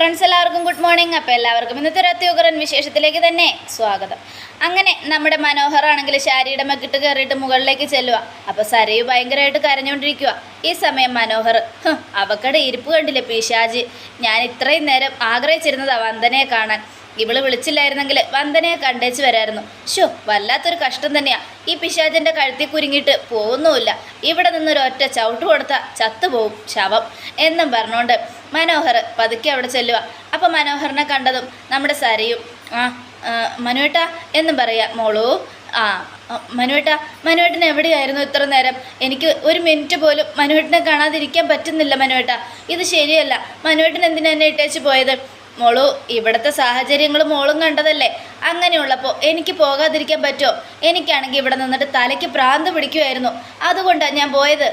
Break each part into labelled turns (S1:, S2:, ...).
S1: Friends എല്ലാവർക്കും good morning അപ്പോൾ എല്ലാവർക്കും ഇന്നത്തെ ഒരു അത്യുഗ്രൻ വിശേഷത്തിലേക്ക് തന്നെ സ്വാഗതം. അങ്ങനെ നമ്മുടെ മനോഹറാണെങ്കിൽ ശാരിയുടെ മക്കിട്ട് കയറിയിട്ട് മുകളിലേക്ക് ചെല്ലുക. അപ്പോൾ സരയു ഭയങ്കരമായിട്ട് കരഞ്ഞുകൊണ്ടിരിക്കുക. ഈ സമയം മനോഹർ "ഹ്, അവക്കടെ ഇരിപ്പ് കണ്ടില്ലേ പിശാജി? ഞാൻ ഇത്രയും നേരം ആഗ്രഹിച്ചിരുന്നത് വന്ദനയെ കാണാൻ. ഇവൾ വിളിച്ചില്ലായിരുന്നെങ്കിൽ വന്ദനയെ കണ്ടേച്ച് വരായിരുന്നു. ഷോ വല്ലാത്തൊരു കഷ്ടം തന്നെയാ. ഈ പിശാചിന്റെ കഴുത്തി കുരുങ്ങിയിട്ട് പോകുന്നുമില്ല. ഇവിടെ നിന്നൊരു ഒറ്റ ചവിട്ട് കൊടുത്താൽ ചത്തുപോകും ശവം എന്നും പറഞ്ഞുകൊണ്ട് മനോഹർ പതുക്കെ അവിടെ ചെല്ലുക. അപ്പം മനോഹറിനെ കണ്ടതും നമ്മുടെ സരയും ആ മനുവേട്ട എന്നും പറയാ മോളൂ ആ, മനുവേട്ട മനുവേട്ടൻ എവിടെയായിരുന്നു ഇത്ര നേരം? എനിക്ക് ഒരു മിനിറ്റ് പോലും മനുവേട്ടനെ കാണാതിരിക്കാൻ പറ്റുന്നില്ല മനുവേട്ട. ഇത് ശരിയല്ല. മനുവേട്ടൻ എന്തിനാ എന്നെ ഇട്ടേച്ച് പോയത്? മോളു ഇവിടുത്തെ സാഹചര്യങ്ങൾ മോളും കണ്ടതല്ലേ. അങ്ങനെയുള്ളപ്പോൾ എനിക്ക് പോകാതിരിക്കാൻ പറ്റുമോ? എനിക്കാണെങ്കിൽ ഇവിടെ നിന്നിട്ട് തലയ്ക്ക് പ്രാന്ത് പിടിക്കുമായിരുന്നു അതുകൊണ്ടാണ് ഞാൻ പോയത്.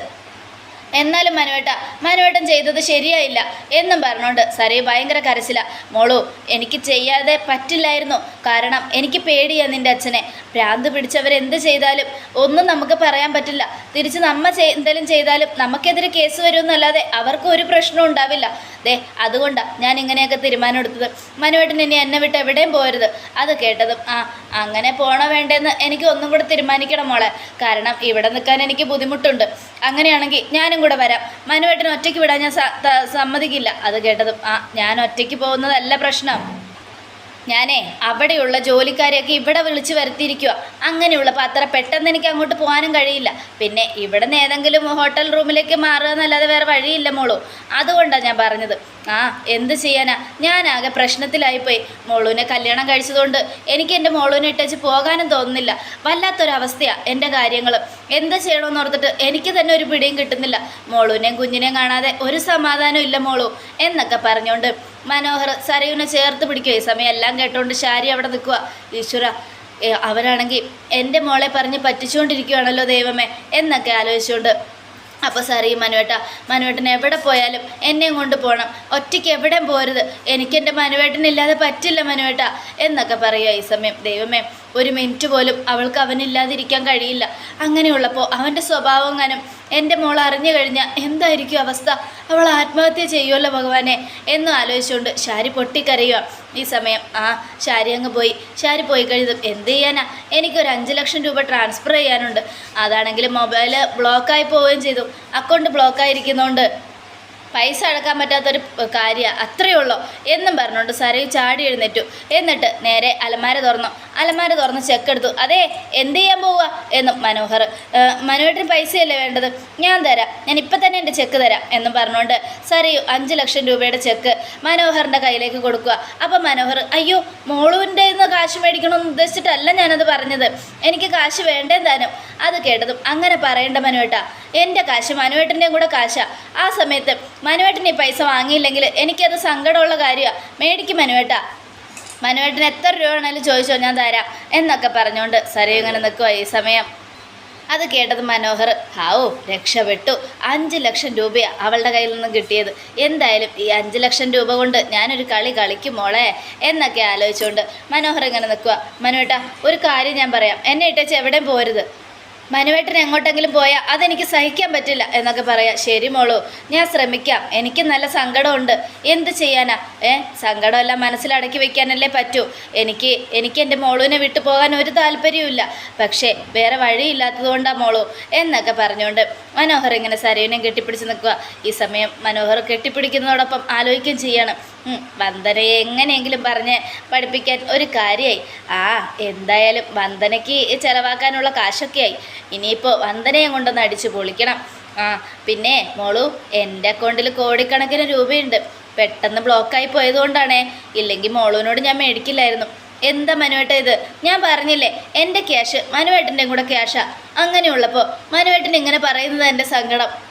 S1: എന്നാലും മനുവേട്ട മനുവേട്ടൻ ചെയ്തത് ശരിയായില്ല എന്നും പറഞ്ഞുകൊണ്ട് സരയു ഭയങ്കര കരച്ചില. മോളു എനിക്ക് ചെയ്യാതെ പറ്റില്ലായിരുന്നു. കാരണം എനിക്ക് പേടിയാ നിന്റെ അച്ഛനെ. ഭ്രാന്ത് പിടിച്ചവരെന്ത് ചെയ്താലും ഒന്നും നമുക്ക് പറയാൻ പറ്റില്ല. തിരിച്ച് നമ്മ എന്തെങ്കിലും ചെയ്താലും നമുക്കെതിരെ കേസ് വരുമെന്നല്ലാതെ അവർക്ക് ഒരു പ്രശ്നവും ഉണ്ടാവില്ല. ദേ അതുകൊണ്ടാണ് ഞാൻ ഇങ്ങനെയൊക്കെ തീരുമാനം എടുത്തത്. മനുവേട്ടൻ ഇനി എന്നെ വിട്ട് എവിടെയും പോരുത്. അത് കേട്ടതും ആ അങ്ങനെ പോണോ വേണ്ടെന്ന് എനിക്ക് ഒന്നും കൂടെ തീരുമാനിക്കണം മോളെ. കാരണം ഇവിടെ നിൽക്കാൻ എനിക്ക് ബുദ്ധിമുട്ടുണ്ട്. അങ്ങനെയാണെങ്കിൽ ഞാനും കൂടെ വരാം. മനുവേട്ടൻ ഒറ്റയ്ക്ക് വിടാൻ ഞാൻ സമ്മതിക്കില്ല. അത് കേട്ടതും ആ ഞാൻ ഒറ്റയ്ക്ക് പോകുന്നതല്ല പ്രശ്നം. ഞാനേ അവിടെയുള്ള ജോലിക്കാരെയൊക്കെ ഇവിടെ വിളിച്ച് വരുത്തിയിരിക്കുക അങ്ങനെയുള്ളപ്പോൾ അത്ര പെട്ടെന്ന് എനിക്ക് അങ്ങോട്ട് പോകാനും കഴിയില്ല. പിന്നെ ഇവിടെ നിന്ന് ഏതെങ്കിലും ഹോട്ടൽ റൂമിലേക്ക് മാറുക എന്നല്ലാതെ വേറെ വഴിയില്ല മോളൂ. അതുകൊണ്ടാണ് ഞാൻ പറഞ്ഞത്. ആ എന്ത് ചെയ്യാനാ? ഞാനാകെ പ്രശ്നത്തിലായിപ്പോയി. മോളുവിനെ കല്യാണം കഴിച്ചതുകൊണ്ട് എനിക്ക് എന്റെ മോളുവിനെ ഇട്ടേച്ച് പോകാനും തോന്നുന്നില്ല. വല്ലാത്തൊരവസ്ഥയാണ് എന്റെ കാര്യങ്ങൾ എന്ത് ചെയ്യണമെന്ന് ഓർത്തിട്ട് എനിക്ക് തന്നെ ഒരു പിടിയും കിട്ടുന്നില്ല. മോളുവിനെയും കുഞ്ഞിനെയും കാണാതെ ഒരു സമാധാനം ഇല്ല മോളു എന്നൊക്കെ പറഞ്ഞുകൊണ്ട് മനോഹർ സരയുനെ ചേർത്ത് പിടിക്കുക ഈ സമയം എല്ലാം കേട്ടോണ്ട് ശാരി അവിടെ നിൽക്കുക ഈശ്വര അവരാണെങ്കിൽ എന്റെ മോളെ പറഞ്ഞ് പറ്റിച്ചുകൊണ്ടിരിക്കുകയാണല്ലോ ദൈവമേ എന്നൊക്കെ ആലോചിച്ചുകൊണ്ട് അപ്പോൾ സാറി മനുവേട്ട മനുവേട്ടൻ എവിടെ പോയാലും എന്നെയും കൊണ്ട് പോകണം ഒറ്റയ്ക്ക് എവിടെയും പോരുത്. എനിക്കെന്റെ മനുവേട്ടനില്ലാതെ പറ്റില്ല മനുവേട്ട എന്നൊക്കെ പറയുക ഈ സമയം. ദൈവമേ ഒരു മിനിറ്റ് പോലും അവൾക്ക് അവനില്ലാതിരിക്കാൻ കഴിയില്ല. അങ്ങനെയുള്ളപ്പോൾ അവന്റെ സ്വഭാവം കാനം എന്റെ മോൾ അറിഞ്ഞു കഴിഞ്ഞാൽ എന്തായിരിക്കും അവസ്ഥ? അവൾ ആത്മഹത്യ ചെയ്യുമല്ലോ ഭഗവാനെ എന്നും ആലോചിച്ചുകൊണ്ട് ശാരി പൊട്ടിക്കരയുക ഈ സമയം. ആ ശാരി അങ്ങ് പോയി. ശാരി പോയി കഴിഞ്ഞതും എന്ത് ചെയ്യാനാ? എനിക്കൊരു അഞ്ച് ലക്ഷം രൂപ ട്രാൻസ്ഫർ ചെയ്യാനുണ്ട്. അതാണെങ്കിൽ മൊബൈൽ ബ്ലോക്കായി പോവുകയും ചെയ്തു. അക്കൗണ്ട് ബ്ലോക്ക് ബ്ലോക്കായിരിക്കുന്നതുകൊണ്ട് പൈസ അടക്കാൻ പറ്റാത്തൊരു കാര്യമാണ് അത്രയേ ഉള്ളൂ. എന്നും പറഞ്ഞുകൊണ്ട് സരയു ചാടി എഴുന്നേറ്റു. എന്നിട്ട് നേരെ അലമാര തുറന്നു. അലമാര തുറന്ന് ചെക്ക് എടുത്തു. അതെ എന്ത് ചെയ്യാൻ പോവുക എന്നും മനോഹർ മനോഹരന് പൈസയല്ലേ വേണ്ടത്? ഞാൻ തരാം. ഞാൻ ഇപ്പം തന്നെ എന്റെ ചെക്ക് തരാം. എന്നും പറഞ്ഞുകൊണ്ട് സരയു അഞ്ച് ലക്ഷം രൂപയുടെ ചെക്ക് മനോഹറിന്റെ കയ്യിലേക്ക് കൊടുക്കുക. അപ്പം മനോഹർ അയ്യോ മോളുവിന്റെ നിന്ന് കാശ് മേടിക്കണമെന്ന് ഉദ്ദേശിച്ചിട്ടല്ല ഞാനത് പറഞ്ഞത്. എനിക്ക് കാശ് വേണ്ടേ താനും. അത് കേട്ടതും അങ്ങനെ പറയേണ്ട മനുവേട്ട എന്റെ കാശ് മനുവേട്ടന്റെയും കൂടെ കാശാ. ആ സമയത്ത് മനുവേട്ടൻ ഈ പൈസ വാങ്ങിയില്ലെങ്കിൽ എനിക്കത് സങ്കടമുള്ള കാര്യമാണ് മേടിക്കും മനുവേട്ട. മനുവേട്ടൻ എത്ര രൂപ വേണേലും ചോദിച്ചോ ഞാൻ തരാം എന്നൊക്കെ പറഞ്ഞുകൊണ്ട് സരയു ഇങ്ങനെ നിൽക്കുക ഈ സമയം. അത് കേട്ടത് മനോഹർ ഹാവോ രക്ഷപ്പെട്ടു. അഞ്ച് ലക്ഷം രൂപയാണ് അവളുടെ കയ്യിൽ നിന്നും കിട്ടിയത്. എന്തായാലും ഈ അഞ്ച് ലക്ഷം രൂപ കൊണ്ട് ഞാനൊരു കളി കളിക്കും മോളെ എന്നൊക്കെ ആലോചിച്ചുകൊണ്ട് മനോഹർ ഇങ്ങനെ നിൽക്കുക മനുവേട്ട ഒരു കാര്യം ഞാൻ പറയാം. എന്നെ ഇട്ടേച്ച് എവിടെയും പോരുത്. മനുവേട്ടൻ എങ്ങോട്ടെങ്കിലും പോയാൽ അതെനിക്ക് സഹിക്കാൻ പറ്റില്ല എന്നൊക്കെ പറയാം. ശരി മോളു ഞാൻ ശ്രമിക്കാം. എനിക്ക് നല്ല സങ്കടമുണ്ട്. എന്ത് ചെയ്യാനാ? ഏ? സങ്കടമെല്ലാം മനസ്സിലടക്കി വെക്കാനല്ലേ പറ്റൂ. എനിക്ക് എനിക്ക് എന്റെ മോളുവിനെ വിട്ടു പോകാൻ ഒരു താല്പര്യവുമില്ല. പക്ഷേ വേറെ വഴിയില്ലാത്തത് മോളൂ എന്നൊക്കെ പറഞ്ഞുകൊണ്ട് മനോഹർ ഇങ്ങനെ സരയുനെ കെട്ടിപ്പിടിച്ച് നിൽക്കുക ഈ സമയം മനോഹർ കെട്ടിപ്പിടിക്കുന്നതോടൊപ്പം ആലോചിക്കുകയും ചെയ്യാണ്. വന്ദനയെ എങ്ങനെയെങ്കിലും പറഞ്ഞ് പഠിപ്പിക്കാൻ ഒരു കാര്യമായി ആ എന്തായാലും വന്ദനയ്ക്ക് ചിലവാക്കാനുള്ള കാശൊക്കെയായി. ഇനിയിപ്പോൾ വന്ദനയും കൊണ്ടൊന്ന് അടിച്ചു പൊളിക്കണം. ആ പിന്നെ മോളു എന്റെ അക്കൗണ്ടിൽ കോടിക്കണക്കിന് രൂപയുണ്ട്. പെട്ടെന്ന് ബ്ലോക്കായി പോയതുകൊണ്ടാണേ. ഇല്ലെങ്കിൽ മോളുവിനോട് ഞാൻ മേടിക്കില്ലായിരുന്നു. എന്താ മനുവേട്ട ഇത്? ഞാൻ പറഞ്ഞില്ലേ എന്റെ ക്യാഷ് മനുവേട്ടന്റെയും കൂടെ ക്യാഷാ. അങ്ങനെയുള്ളപ്പോൾ മനുവേട്ടൻ ഇങ്ങനെ പറയുന്നത് എന്റെ സങ്കടം.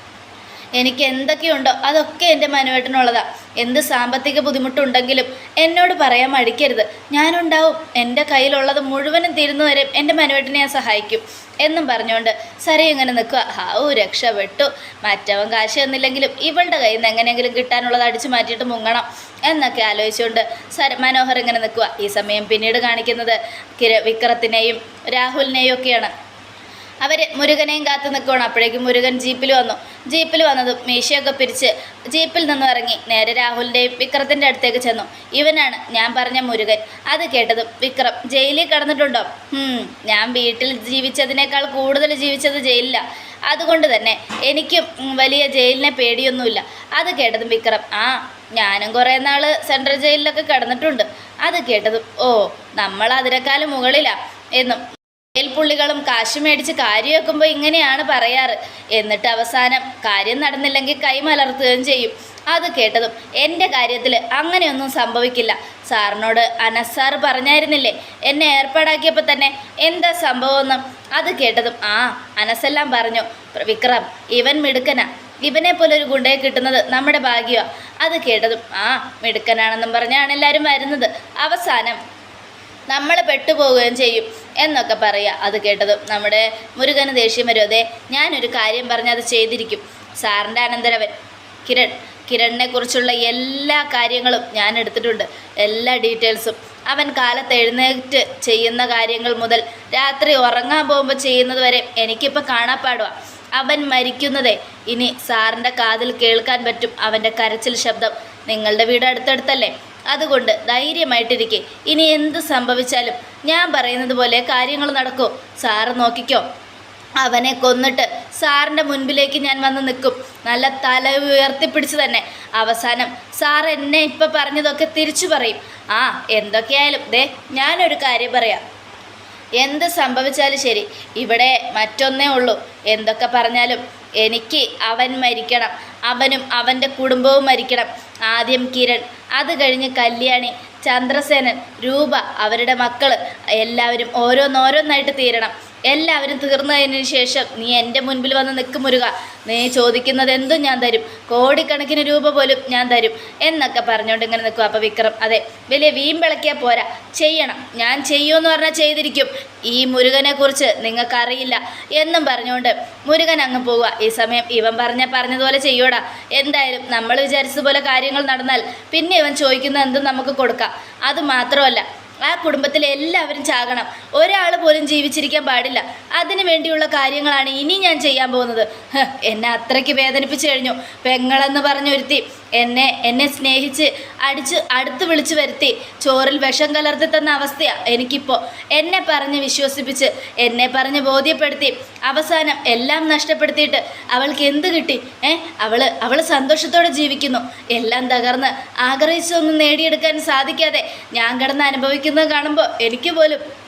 S1: എനിക്ക് എന്തൊക്കെയുണ്ടോ അതൊക്കെ എന്റെ മനുവേട്ടനുള്ളതാണ് എന്ത് സാമ്പത്തിക ബുദ്ധിമുട്ടുണ്ടെങ്കിലും എന്നോട് പറയാൻ മടിക്കരുത്. ഞാനുണ്ടാവും. എന്റെ കയ്യിലുള്ളത് മുഴുവനും തീരുന്നവരെ എന്റെ മനുവേട്ടനെ ഞാൻ സഹായിക്കും. എന്നും പറഞ്ഞുകൊണ്ട് സരി ഇങ്ങനെ നിൽക്കുക ഹാവു രക്ഷപ്പെട്ടു. മറ്റവൻ കാശ് തന്നില്ലെങ്കിലും ഇവളുടെ കയ്യിൽ നിന്ന് എങ്ങനെയെങ്കിലും കിട്ടാനുള്ളത് അടിച്ചു മാറ്റിയിട്ട് മുങ്ങണം എന്നൊക്കെ ആലോചിച്ചുകൊണ്ട് സര മനോഹർ ഇങ്ങനെ നിൽക്കുക ഈ സമയം പിന്നീട് കാണിക്കുന്നത് കിര വിക്രത്തിനെയും രാഹുലിനെയും ഒക്കെയാണ്. അവർ മുരുകനെയും കാത്തു നിൽക്കുകയാണ് അപ്പോഴേക്കും മുരുകൻ ജീപ്പിൽ വന്നു. ജീപ്പിൽ വന്നതും മീശയൊക്കെ പിരിച്ച് ജീപ്പിൽ നിന്നും ഇറങ്ങി നേരെ രാഹുലിന്റെയും വിക്രത്തിന്റെ അടുത്തേക്ക് ചെന്നു. ഇവനാണ് ഞാൻ പറഞ്ഞ മുരുകൻ. അത് കേട്ടതും വിക്രം ജയിലിൽ കിടന്നിട്ടുണ്ടോ? ഞാൻ വീട്ടിൽ ജീവിച്ചതിനേക്കാൾ കൂടുതൽ ജീവിച്ചത് ജയിലിലാണ് അതുകൊണ്ട് തന്നെ എനിക്കും വലിയ ജയിലിനെ പേടിയൊന്നുമില്ല. അത് കേട്ടതും വിക്രം ആ ഞാനും കുറേ നാൾ സെൻട്രൽ ജയിലിലൊക്കെ കിടന്നിട്ടുണ്ട്. അത് കേട്ടതും ഓ നമ്മൾ അതിനേക്കാളും മുകളിലാണ് എന്നും പുള്ളികളും കാശ് മേടിച്ച് കാര്യം വെക്കുമ്പോൾ ഇങ്ങനെയാണ് പറയാറ്. എന്നിട്ട് അവസാനം കാര്യം നടന്നില്ലെങ്കിൽ കൈമലർത്തുകയും ചെയ്യും. അത് കേട്ടതും എന്റെ കാര്യത്തിൽ അങ്ങനെയൊന്നും സംഭവിക്കില്ല. സാറിനോട് അനസ് പറഞ്ഞായിരുന്നില്ലേ? എന്നെ ഏർപ്പാടാക്കിയപ്പോൾ തന്നെ എന്താ സംഭവമെന്ന് അത് കേട്ടതും ആ അനസെല്ലാം പറഞ്ഞു. വിക്രം ഇവൻ മിടുക്കനാ. ഇവനെ പോലെ ഒരു ഗുണ്ടയെ കിട്ടുന്നത് നമ്മുടെ ഭാഗ്യമാണ് അത് കേട്ടതും ആ മിടുക്കനാണെന്നും പറഞ്ഞാണ് എല്ലാവരും വരുന്നത്. അവസാനം നമ്മൾ പെട്ടുപോവുകയും ചെയ്യും എന്നൊക്കെ പറയുക അത് കേട്ടതും നമ്മുടെ മുരുകന് ദേഷ്യം വരും. അതെ ഞാനൊരു കാര്യം പറഞ്ഞ് അത് ചെയ്തിരിക്കും. സാറിന്റെ അനന്തരവൻ കിരൺ കിരണിനെ കുറിച്ചുള്ള എല്ലാ കാര്യങ്ങളും ഞാൻ എടുത്തിട്ടുണ്ട്. എല്ലാ ഡീറ്റെയിൽസും. അവൻ കാലത്ത് എഴുന്നേറ്റ് ചെയ്യുന്ന കാര്യങ്ങൾ മുതൽ രാത്രി ഉറങ്ങാൻ പോകുമ്പോൾ ചെയ്യുന്നത് വരെ എനിക്കിപ്പോൾ കാണാപ്പാടുക അവൻ മരിക്കുന്നതേ. ഇനി സാറിന്റെ കാതിൽ കേൾക്കാൻ പറ്റും. അവന്റെ കരച്ചിൽ ശബ്ദം നിങ്ങളുടെ വീട് അടുത്തടുത്തല്ലേ? അതുകൊണ്ട് ധൈര്യമായിട്ടിരിക്കെ. ഇനി എന്ത് സംഭവിച്ചാലും ഞാൻ പറയുന്നത് പോലെ കാര്യങ്ങൾ നടക്കൂ. സാറ് നോക്കിക്കോ. അവനെ കൊന്നിട്ട് സാറിന്റെ മുൻപിലേക്ക് ഞാൻ വന്ന് നിൽക്കും. നല്ല തല ഉയർത്തിപ്പിടിച്ച് തന്നെ. അവസാനം സാർ എന്നെ ഇപ്പം പറഞ്ഞതൊക്കെ തിരിച്ചു പറയും. ആ എന്തൊക്കെയായാലും ദേ ഞാനൊരു കാര്യം പറയാം. എന്ത് സംഭവിച്ചാലും ശരി. ഇവിടെ മറ്റൊന്നേ ഉള്ളൂ. എന്തൊക്കെ പറഞ്ഞാലും എനിക്ക് അവൻ മരിക്കണം. അവനും അവന്റെ കുടുംബവും മരിക്കണം. ആദ്യം കിരൺ അത് കഴിഞ്ഞ് കല്യാണി ചന്ദ്രസേനൻ രൂപ അവരുടെ മക്കൾ എല്ലാവരും ഓരോന്നോരോന്നായിട്ട് തീരണം. എല്ലാവരും തീർന്നതിന് ശേഷം നീ എന്റെ മുൻപിൽ വന്ന് നിൽക്കും മുരുക. നീ ചോദിക്കുന്നത് എന്തും ഞാൻ തരും. കോടിക്കണക്കിന് രൂപ പോലും ഞാൻ തരും എന്നൊക്കെ പറഞ്ഞുകൊണ്ട് ഇങ്ങനെ നിൽക്കും അപ്പോൾ വിക്രം അതെ വലിയ വീമ്പിളക്കിയാൽ പോരാ. ചെയ്യണം. ഞാൻ ചെയ്യുമെന്ന് പറഞ്ഞാൽ ചെയ്തിരിക്കും. ഈ മുരുകനെക്കുറിച്ച് നിങ്ങൾക്കറിയില്ല എന്നും പറഞ്ഞുകൊണ്ട് മുരുകൻ അങ്ങ് പോവുക. ഈ സമയം ഇവൻ പറഞ്ഞ പറഞ്ഞതുപോലെ ചെയ്യൂടാ. എന്തായാലും നമ്മൾ വിചാരിച്ചതുപോലെ കാര്യങ്ങൾ നടന്നാൽ പിന്നെ ഇവൻ ചോദിക്കുന്ന എന്തും നമുക്ക് കൊടുക്കാം. അത് മാത്രമല്ല ആ കുടുംബത്തിലെ എല്ലാവരും ചാകണം. ഒരാൾ പോലും ജീവിച്ചിരിക്കാൻ പാടില്ല. അതിനു വേണ്ടിയുള്ള കാര്യങ്ങളാണ് ഇനി ഞാൻ ചെയ്യാൻ പോകുന്നത്. എന്നെ അത്രയ്ക്ക് വേദനിപ്പിച്ചു കഴിഞ്ഞു. പെങ്ങളെന്ന് പറഞ്ഞൊരുത്തി. എന്നെ എന്നെ സ്നേഹിച്ച് അടിച്ച് അടുത്ത് വിളിച്ചു വരുത്തി. ചോറിൽ വിഷം കലർത്തി തന്ന അവസ്ഥയാണ് എനിക്കിപ്പോൾ എന്നെ പറഞ്ഞ് വിശ്വസിപ്പിച്ച് എന്നെ പറഞ്ഞ് ബോധ്യപ്പെടുത്തി. അവസാനം എല്ലാം നഷ്ടപ്പെടുത്തിയിട്ട് അവൾക്ക് എന്ത് കിട്ടി? ഏ? അവൾ അവൾ സന്തോഷത്തോടെ ജീവിക്കുന്നു. എല്ലാം തകർന്ന് ആഗ്രഹിച്ചൊന്നും നേടിയെടുക്കാൻ സാധിക്കാതെ ഞാൻ കിടന്ന് അനുഭവിക്കുന്നത് കാണുമ്പോൾ എനിക്ക് പോലും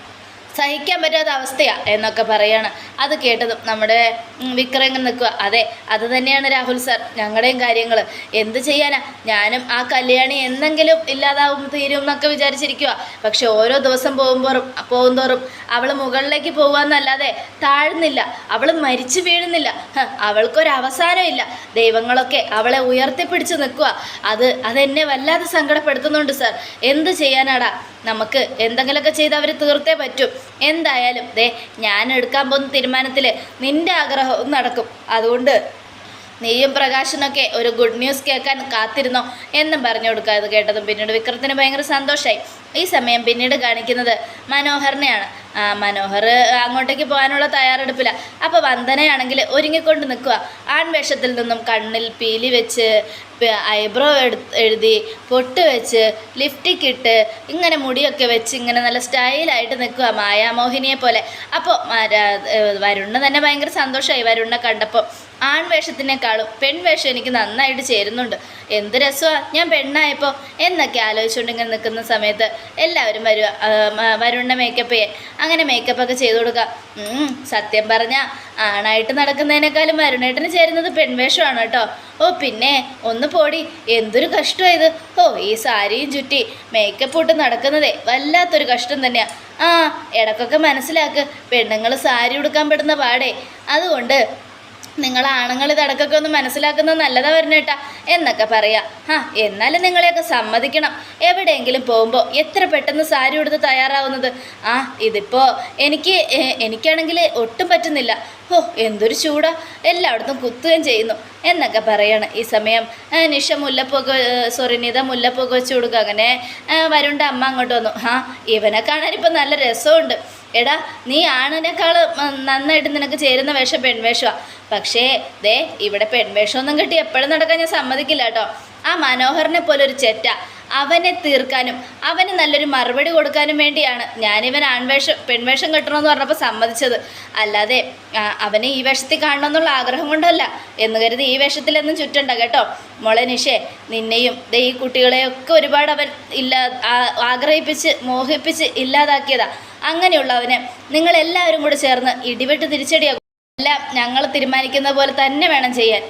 S1: സഹിക്കാൻ പറ്റാത്ത അവസ്ഥയാണ് എന്നൊക്കെ പറയാണ്. അത് കേട്ടതും നമ്മുടെ ഉം, വിക്രം നിൽക്കുക. അതെ അത് തന്നെയാണ് രാഹുൽ സാർ ഞങ്ങളുടെയും കാര്യങ്ങൾ എന്ത് ചെയ്യാനാ? ഞാനും ആ കല്യാണി എന്തെങ്കിലും ഇല്ലാതാവും തീരും എന്നൊക്കെ വിചാരിച്ചിരിക്കുക പക്ഷെ ഓരോ ദിവസം പോകുമ്പോറും പോകുന്തോറും അവൾ മുകളിലേക്ക് പോകാന്നല്ലാതെ താഴ്ന്നില്ല. അവൾ മരിച്ചു വീഴുന്നില്ല. ഹ, അവൾക്കൊരു അവസാനമില്ല ദൈവങ്ങളൊക്കെ അവളെ ഉയർത്തിപ്പിടിച്ച് നിൽക്കുക അത് അതെന്നെ വല്ലാതെ സങ്കടപ്പെടുത്തുന്നുണ്ട് സാർ. എന്ത് ചെയ്യാനാടാ? നമുക്ക് എന്തെങ്കിലുമൊക്കെ ചെയ്ത് അവർ തീർത്തേ പറ്റും. എന്തായാലും ദേ ഞാൻ എടുക്കാൻ പോകുന്ന തീരുമാനത്തിൽ നിന്റെ ആഗ്രഹവും നടക്കും. അതുകൊണ്ട് നീയും പ്രകാശനൊക്കെ ഒരു ഗുഡ് ന്യൂസ് കേൾക്കാൻ കാത്തിരുന്നോ എന്നും പറഞ്ഞു കൊടുക്കുക. അത് കേട്ടതും പിന്നീട് വിക്രത്തിന് ഭയങ്കര സന്തോഷമായി ഈ സമയം പിന്നീട് കാണിക്കുന്നത് മനോഹറിനെയാണ്. മനോഹർ അങ്ങോട്ടേക്ക് പോകാനുള്ള തയ്യാറെടുപ്പില്ല. അപ്പോൾ വന്ദനയാണെങ്കിൽ ഒരുങ്ങിക്കൊണ്ട് നിൽക്കുക. ആൺവേഷത്തിൽ നിന്നും കണ്ണിൽ പീലി വെച്ച് ഐബ്രോ എഴുതി പൊട്ട് വെച്ച് ലിഫ്റ്റിക്ക് ഇട്ട് ഇങ്ങനെ മുടിയൊക്കെ വെച്ച് ഇങ്ങനെ നല്ല സ്റ്റൈലായിട്ട് നിൽക്കുക മായാമോഹിനിയെ പോലെ. അപ്പോൾ വരുണിന് തന്നെ ഭയങ്കര സന്തോഷമായി വരുണിനെ കണ്ടപ്പോൾ ആൺവേഷത്തിനേക്കാളും പെൺവേഷം എനിക്ക് നന്നായിട്ട് ചേരുന്നുണ്ട്. എന്ത് രസമാണ് ഞാൻ പെണ്ണായപ്പോൾ എന്നൊക്കെ ആലോചിച്ചുകൊണ്ട് ഇങ്ങനെ നിൽക്കുന്ന സമയത്ത് എല്ലാവരും വരുക വരുണ്ണ മേക്കപ്പ് ചെയ്യാൻ. അങ്ങനെ മേക്കപ്പൊക്കെ ചെയ്ത് കൊടുക്കുക സത്യം പറഞ്ഞാൽ ആണായിട്ട് നടക്കുന്നതിനേക്കാളും വരുണേട്ടന് ചേരുന്നത് പെൺവേഷമാണ് കേട്ടോ. ഓ പിന്നെ ഒന്ന് പോടി എന്തൊരു കഷ്ടമായത് ഓ ഈ സാരിയും ചുറ്റി മേക്കപ്പ് ഇട്ട് നടക്കുന്നതേ വല്ലാത്തൊരു കഷ്ടം തന്നെയാണ് ആ ഇടക്കൊക്കെ മനസ്സിലാക്ക് പെണ്ണുങ്ങൾ സാരി ഉടുക്കാൻ പെടുന്ന പാടേ. അതുകൊണ്ട് നിങ്ങൾ ആണുങ്ങൾ ഇതടക്കൊക്കെ ഒന്ന് മനസ്സിലാക്കുന്നത് നല്ലതാ വരണേട്ടാ എന്നൊക്കെ പറയാം. ആ എന്നാലും നിങ്ങളെയൊക്കെ സമ്മതിക്കണം. എവിടെയെങ്കിലും പോകുമ്പോൾ എത്ര പെട്ടെന്ന് സാരി ഉടുത്ത് തയ്യാറാവുന്നത്. ആ ഇതിപ്പോൾ എനിക്ക് എനിക്കാണെങ്കിൽ ഒട്ടും പറ്റുന്നില്ല. ഓ എന്തൊരു ചൂടാ. എല്ലായിടത്തും കുത്തുകയും ചെയ്യുന്നു. എന്നൊക്കെ പറയാണ് ഈ സമയം. നിഷ മുല്ലപ്പൊക്കെ സോറി നിത മുല്ലപ്പൊക്കെ വെച്ച് കൊടുക്കുക അങ്ങനെ. വരുണ്ട അമ്മ അങ്ങോട്ട് വന്നു. ആ ഇവനെ കാണാൻ ഇപ്പം നല്ല രസമുണ്ട്. എടാ നീ ആണിനേക്കാൾ നന്നായിട്ട് നിനക്ക് ചേരുന്ന വേഷം പെൺവേഷമാണ് പക്ഷേ ദേ ഇവിടെ പെൺവേഷമൊന്നും കിട്ടി എപ്പോഴും നടക്കാൻ ഞാൻ സമ്മതിക്കില്ല കേട്ടോ. ആ മനോഹറിനെ പോലെ ഒരു ചെറ്റ. അവനെ തീർക്കാനും അവന് നല്ലൊരു മറുപടി കൊടുക്കാനും വേണ്ടിയാണ് ഞാനിവൻ ആൺവേഷം പെൺവേഷം കെട്ടണമെന്ന് പറഞ്ഞപ്പോൾ സമ്മതിച്ചത്. അല്ലാതെ അവനെ ഈ വേഷത്തിൽ കാണണമെന്നുള്ള ആഗ്രഹം കൊണ്ടല്ല എന്ന് കരുതി ഈ വേഷത്തിലൊന്നും ചുറ്റണ്ട കേട്ടോ. മോളെ നിഷേ നിന്നെയും ദേ ഈ കുട്ടികളെയൊക്കെ ഒരുപാട് അവൻ ഇല്ലാ ആഗ്രഹിപ്പിച്ച് മോഹിപ്പിച്ച് ഇല്ലാതാക്കിയതാ. അങ്ങനെയുള്ളവനെ നിങ്ങളെല്ലാവരും കൂടി ചേർന്ന് ഇടിവെട്ട് തിരിച്ചടിയാകും എല്ലാം ഞങ്ങൾ തീരുമാനിക്കുന്ന പോലെ തന്നെ വേണം ചെയ്യാൻ.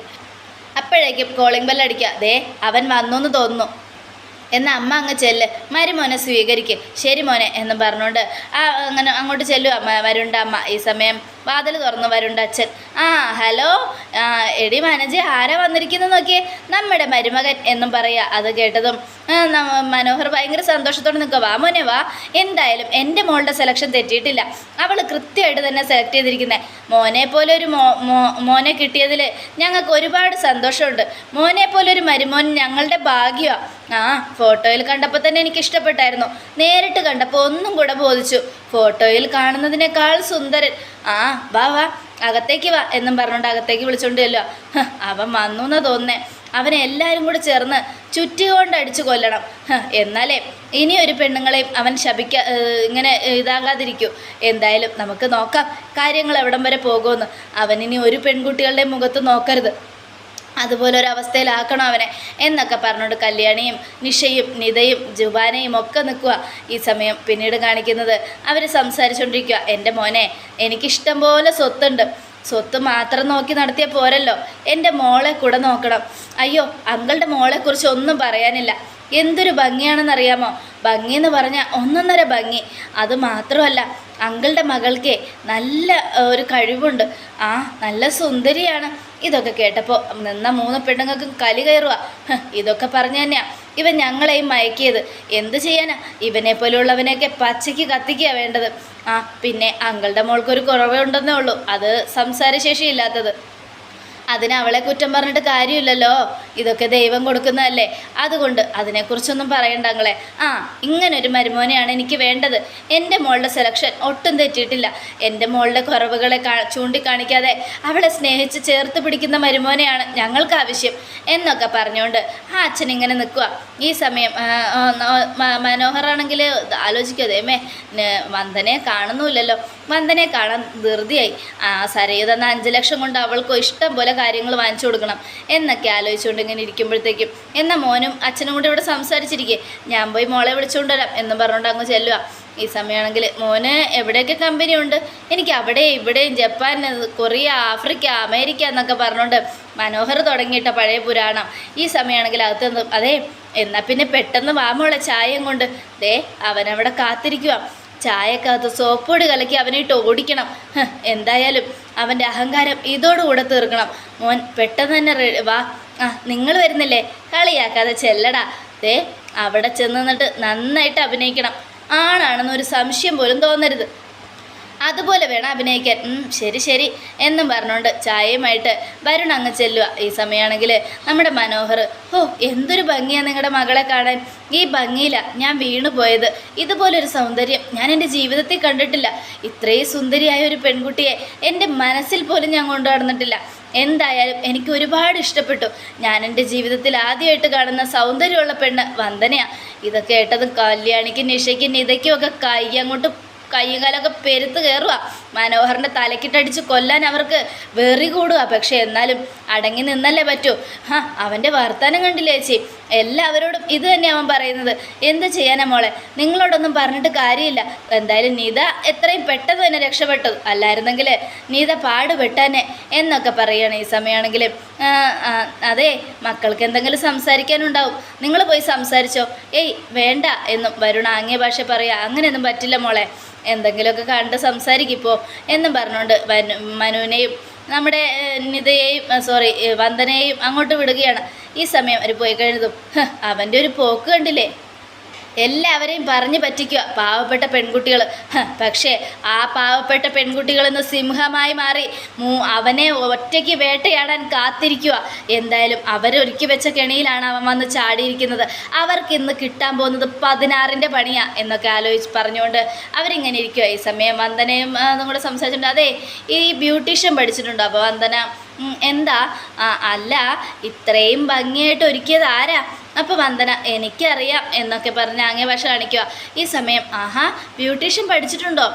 S1: അപ്പോഴേക്കും കോളിംഗ് ബെല്ലടിക്കുക ദേ അവൻ വന്നു എന്ന് തോന്നുന്നു. എന്നാൽ അമ്മ അങ്ങ് ചെല്ല്. മരുമോനെ സ്വീകരിക്ക്. ശരി മോനെ എന്ന് പറഞ്ഞുകൊണ്ട് ആ അങ്ങനെ അങ്ങോട്ട് ചെല്ലുക വരുണ്ട അമ്മ. ഈ സമയം വാതിൽ തുറന്ന് വരുണ്ട അച്ഛൻ. ആ ഹലോ. എടി മനജി ആരാ വന്നിരിക്കുന്നത് നോക്കിയേ? നമ്മുടെ മരുമകൻ എന്നും പറയുക അത് കേട്ടതും മനോഹർ ഭയങ്കര സന്തോഷത്തോടെ നിൽക്കുക. വാ മോനെ വാ. എന്തായാലും എന്റെ മോളുടെ സെലക്ഷൻ തെറ്റിയിട്ടില്ല. അവൾ കൃത്യമായിട്ട് തന്നെ സെലക്ട് ചെയ്തിരിക്കുന്നത് മോനെ പോലെ ഒരു മോ- മോനെ കിട്ടിയതിൽ ഞങ്ങൾക്ക് ഒരുപാട് സന്തോഷമുണ്ട്. മോനെ പോലെ ഒരു മരുമോൻ ഞങ്ങളുടെ ഭാഗ്യമാണ് ആ ഫോട്ടോയിൽ കണ്ടപ്പോൾ തന്നെ എനിക്ക് ഇഷ്ടപ്പെട്ടായിരുന്നു നേരിട്ട് കണ്ടപ്പോൾ ഒന്നും കൂടെ ബോധിച്ചു. ഫോട്ടോയിൽ കാണുന്നതിനേക്കാൾ സുന്ദരൻ. ആ വാ വാ അകത്തേക്ക് വാ എന്നും പറഞ്ഞുകൊണ്ട് അകത്തേക്ക് വിളിച്ചോണ്ടല്ലോ അവൻ വന്നു എന്നാ തോന്നേ അവനെ എല്ലാവരും കൂടെ ചേർന്ന് ചുറ്റികൊണ്ട് അടിച്ചു കൊല്ലണം. എന്നാലേ ഇനി ഒരു പെണ്ണുങ്ങളെയും അവൻ ശപിക്ക ഇങ്ങനെ ഇതാകാതിരിക്കൂ. എന്തായാലും നമുക്ക് നോക്കാം കാര്യങ്ങൾ എവിടം വരെ പോകുമെന്ന്. അവനിനി ഒരു പെൺകുട്ടികളുടെ മുഖത്ത് നോക്കരുത്. അതുപോലെ ഒരു അവസ്ഥയിലാക്കണം അവനെ എന്നൊക്കെ പറഞ്ഞുകൊണ്ട് കല്യാണിയും നിഷയും നിതയും ജുബാനയും ഒക്കെ നിൽക്കുക ഈ സമയം പിന്നീട് കാണിക്കുന്നത്. അവർ സംസാരിച്ചുകൊണ്ടിരിക്കുക എന്റെ മോനെ എനിക്കിഷ്ടം പോലെ സ്വത്തുണ്ട്. സ്വത്ത് മാത്രം നോക്കി നടത്തിയ പോരല്ലോ. എന്റെ മോളെ കൂടെ നോക്കണം. അയ്യോ അങ്കളുടെ മോളെക്കുറിച്ച് ഒന്നും പറയാനില്ല. എന്തൊരു ഭംഗിയാണെന്നറിയാമോ? ഭംഗി എന്ന് പറഞ്ഞാൽ ഒന്നൊന്നര ഭംഗി. അത് മാത്രമല്ല അങ്കിളുടെ മകൾക്ക് നല്ല ഒരു കഴിവുണ്ട്. ആ നല്ല സുന്ദരിയാണ്. ഇതൊക്കെ കേട്ടപ്പോൾ നിന്ന മൂന്ന് പെണ്ണുങ്ങൾക്കും കലി കയറുക ഇതൊക്കെ പറഞ്ഞു തന്നെയാ. ഇവൻ ഞങ്ങളെയും മയക്കിയത്. എന്ത് ചെയ്യാനാ? ഇവനെ പോലെയുള്ളവനെയൊക്കെ പച്ചയ്ക്ക് കത്തിക്കുക വേണ്ടത്. ആ പിന്നെ അങ്കിളുടെ മോൾക്കൊരു കുറവേ ഉണ്ടെന്നേ ഉള്ളൂ. അത് സംസാരശേഷി ഇല്ലാത്തത്. അതിന് അവളെ കുറ്റം പറഞ്ഞിട്ട് കാര്യമില്ലല്ലോ. ഇതൊക്കെ ദൈവം കൊടുക്കുന്നതല്ലേ. അതുകൊണ്ട് അതിനെക്കുറിച്ചൊന്നും പറയണ്ട അങ്ങളെ. ആ ഇങ്ങനൊരു മരുമോനെയാണ് എനിക്ക് വേണ്ടത്. എന്റെ മോളുടെ സെലക്ഷൻ ഒട്ടും തെറ്റിയിട്ടില്ല. എന്റെ മോളുടെ കുറവുകളെ ചൂണ്ടിക്കാണിക്കാതെ അവളെ സ്നേഹിച്ച് ചേർത്ത് പിടിക്കുന്ന മരുമോനെയാണ് ഞങ്ങൾക്ക് ആവശ്യം എന്നൊക്കെ പറഞ്ഞുകൊണ്ട് ആ അച്ഛൻ ഇങ്ങനെ നിൽക്കുക ഈ സമയം മനോഹറാണെങ്കിൽ ആലോചിക്കുക ന- വന്ദനെ കാണുന്നുമില്ലല്ലോ. വന്ദനെ കാണാൻ ധൃതിയായി. ആ സരയു തന്ന അഞ്ച് ലക്ഷം കൊണ്ട് അവൾക്ക് ഇഷ്ടം പോലെ കാര്യങ്ങൾ വാങ്ങിച്ചു കൊടുക്കണം എന്നൊക്കെ ആലോചിച്ചുകൊണ്ട് ഇങ്ങനെ ഇരിക്കുമ്പോഴത്തേക്കും എന്നാൽ മോനും അച്ഛനും കൂടെ ഇവിടെ സംസാരിച്ചിരിക്കേ ഞാൻ പോയി മോളെ വിളിച്ചുകൊണ്ട് വരാം എന്നും പറഞ്ഞുകൊണ്ട് അങ്ങ് ചെല്ലുക. ഈ സമയമാണെങ്കിൽ മോന് എവിടെയൊക്കെ കമ്പനി ഉണ്ട്? എനിക്ക് അവിടെ ഇവിടെയും ജപ്പാൻ കൊറിയ ആഫ്രിക്ക അമേരിക്ക എന്നൊക്കെ പറഞ്ഞുകൊണ്ട് മനോഹർ തുടങ്ങിയിട്ട പഴയ പുരാണം ഈ സമയമാണെങ്കിൽ അകത്ത് അതെ എന്നാൽ പിന്നെ പെട്ടെന്ന് വാമുള്ള ചായയും കൊണ്ട്. ദേ അവനവിടെ കാത്തിരിക്കുക ചായക്കകത്ത് സോപ്പൊടി കലക്കി അവനെ ഇട്ട് ഓടിക്കണം. എന്തായാലും അവന്റെ അഹങ്കാരം ഇതോടുകൂടെ തീർക്കണം. മോൻ പെട്ടെന്ന് തന്നെ വാ. ആ നിങ്ങൾ വരുന്നില്ലേ? കളിയാക്കാതെ ചെല്ലടാ. ദേ അവിടെ ചെന്നിട്ട് നന്നായിട്ട് അഭിനയിക്കണം. ആണാണെന്നൊരു സംശയം പോലും തോന്നരുത്. അതുപോലെ വേണം അഭിനയിക്കാൻ. ശരി ശരി. എന്നും പറഞ്ഞുകൊണ്ട് ചായയുമായിട്ട് വരുൺ അങ്ങ് ചെല്ലുക. ഈ സമയമാണെങ്കിൽ നമ്മുടെ മനോഹർ ഓ എന്തൊരു ഭംഗിയാണ് നിങ്ങളുടെ മകളെ കാണാൻ. ഈ ഭംഗിയിലാണ് ഞാൻ വീണു പോയത്. ഇതുപോലൊരു സൗന്ദര്യം ഞാൻ എന്റെ ജീവിതത്തിൽ കണ്ടിട്ടില്ല. ഇത്രയും സുന്ദരിയായ ഒരു പെൺകുട്ടിയെ എന്റെ മനസ്സിൽ പോലും ഞാൻ കൊണ്ടു നടന്നിട്ടില്ല. എന്തായാലും എനിക്ക് ഒരുപാട് ഇഷ്ടപ്പെട്ടു. ഞാൻ എന്റെ ജീവിതത്തിൽ ആദ്യമായിട്ട് കാണുന്ന സൗന്ദര്യമുള്ള പെണ്ണ് വന്ദനയാണ് ഇതൊക്കെ ഏട്ടതും കല്യാണിക്കും നിഷയ്ക്കും നിതയ്ക്കും ഒക്കെ കൈ അങ്ങോട്ട് കൈയും കാലൊക്കെ പെരുത്ത് കയറുക മനോഹറിന്റെ തലക്കിട്ടടിച്ച് കൊല്ലാൻ അവർക്ക് വെറി കൂടുക പക്ഷേ എന്നാലും അടങ്ങി നിന്നല്ലേ പറ്റൂ. ഹാ അവന്റെ വർത്തമാനം കണ്ടില്ലേ ചേച്ചി? എല്ലാവരോടും ഇത് തന്നെ അവൻ പറയുന്നത്. എന്ത് ചെയ്യാനാ മോളെ? നിങ്ങളോടൊന്നും പറഞ്ഞിട്ട് കാര്യമില്ല. എന്തായാലും നീത എത്രയും പെട്ടെന്ന് തന്നെ രക്ഷപ്പെട്ടു. അല്ലായിരുന്നെങ്കിൽ നീത പാടുപെട്ടാനെ എന്നൊക്കെ പറയുകയാണ് ഈ സമയമാണെങ്കിൽ അതെ മക്കൾക്ക് എന്തെങ്കിലും സംസാരിക്കാനുണ്ടാവും. നിങ്ങൾ പോയി സംസാരിച്ചോ. ഏയ് വേണ്ട എന്നും വരുണ ആംഗ്യ ഭാഷ പറയുക അങ്ങനെയൊന്നും പറ്റില്ല മോളെ. എന്തെങ്കിലുമൊക്കെ കണ്ട് സംസാരിക്കിപ്പോൾ എന്നും പറഞ്ഞുകൊണ്ട് വനു മനുവിനെയും നമ്മുടെ നിതയെയും സോറി വന്ദനയെയും അങ്ങോട്ട് വിടുകയാണ്. ഈ സമയം അവർ പോയി കഴിഞ്ഞതും "ഹ്, അവന്റെ ഒരു പോക്ക് കണ്ടില്ലേ? എല്ലാവരെയും പറഞ്ഞു പറ്റിക്കുക പാവപ്പെട്ട പെൺകുട്ടികൾ പക്ഷേ ആ പാവപ്പെട്ട പെൺകുട്ടികൾ ഇന്ന് സിംഹമായി മാറി മൂ- അവനെ ഒറ്റയ്ക്ക് വേട്ടയാടാൻ കാത്തിരിക്കുക. എന്തായാലും അവരൊരുക്കി വെച്ച കെണിയിലാണ് അവൻ വന്ന് ചാടിയിരിക്കുന്നത്. അവർക്ക് ഇന്ന് കിട്ടാൻ പോകുന്നത് പതിനാറിന്റെ പണിയാ എന്നൊക്കെ ആലോചിച്ച് പറഞ്ഞുകൊണ്ട് അവരിങ്ങനെ ഇരിക്കുക ഈ സമയം വന്ദനയും നിങ്ങളോട് സംസാരിച്ചിട്ടുണ്ട്. അതെ ഈ ബ്യൂട്ടീഷ്യൻ പഠിച്ചിട്ടുണ്ടോ? അപ്പോൾ വന്ദന "ഉം, എന്താ? അല്ല ഇത്രയും ഭംഗിയായിട്ട് ഒരുക്കിയത് ആരാ? അപ്പോൾ വന്ദന എനിക്കറിയാം എന്നൊക്കെ പറഞ്ഞ് അങ്ങേ ഭാഷ കാണിക്കുക ഈ സമയം ആഹാ ബ്യൂട്ടീഷ്യൻ പഠിച്ചിട്ടുണ്ടോ?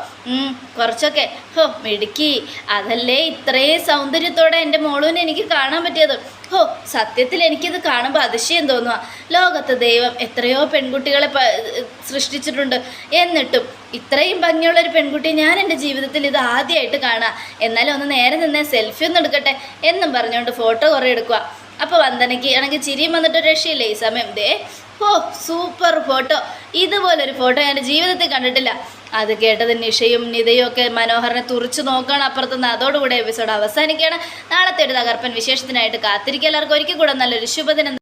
S1: കുറച്ചൊക്കെ. ഹോ മിടുക്കി. അതല്ലേ ഇത്രയും സൗന്ദര്യത്തോടെ എന്റെ മോളൂനെ എനിക്ക് കാണാൻ പറ്റിയത്? ഹോ സത്യത്തിൽ എനിക്കിത് കാണുമ്പോൾ അതിശയം തോന്നുക ലോകത്ത് ദൈവം എത്രയോ പെൺകുട്ടികളെ സൃഷ്ടിച്ചിട്ടുണ്ട്. എന്നിട്ടും ഇത്രയും ഭംഗിയുള്ളൊരു പെൺകുട്ടി ഞാൻ എന്റെ ജീവിതത്തിൽ ഇത് ആദ്യമായിട്ട് കാണാം. എന്നാലും ഒന്ന് നേരെ നിന്നേ സെൽഫി ഒന്ന് എടുക്കട്ടെ എന്നും പറഞ്ഞുകൊണ്ട് ഫോട്ടോ കുറേ എടുക്കുക അപ്പോൾ വന്ദനയ്ക്ക് ആണെങ്കിൽ ചിരിയും വന്നിട്ട് രക്ഷയില്ലേ ഈ സമയം? ദേ ഓ സൂപ്പർ ഫോട്ടോ. ഇതുപോലൊരു ഫോട്ടോ ഞാൻ ജീവിതത്തിൽ കണ്ടിട്ടില്ല. അത് കേട്ടത് നിഷയും നിതയും ഒക്കെ മനോഹരനെ തുറച്ചു നോക്കുകയാണ്. അപ്പുറത്തുനിന്ന് അതോടുകൂടെ എപ്പിസോഡ് അവസാനിക്കുകയാണ്. നാളത്തെ ഒരു തകർപ്പൻ വിശേഷത്തിനായിട്ട് കാത്തിരിക്കുക. എല്ലാവർക്കും ഒരിക്കൽ കൂടെ നല്ലൊരു ശുഭദിനം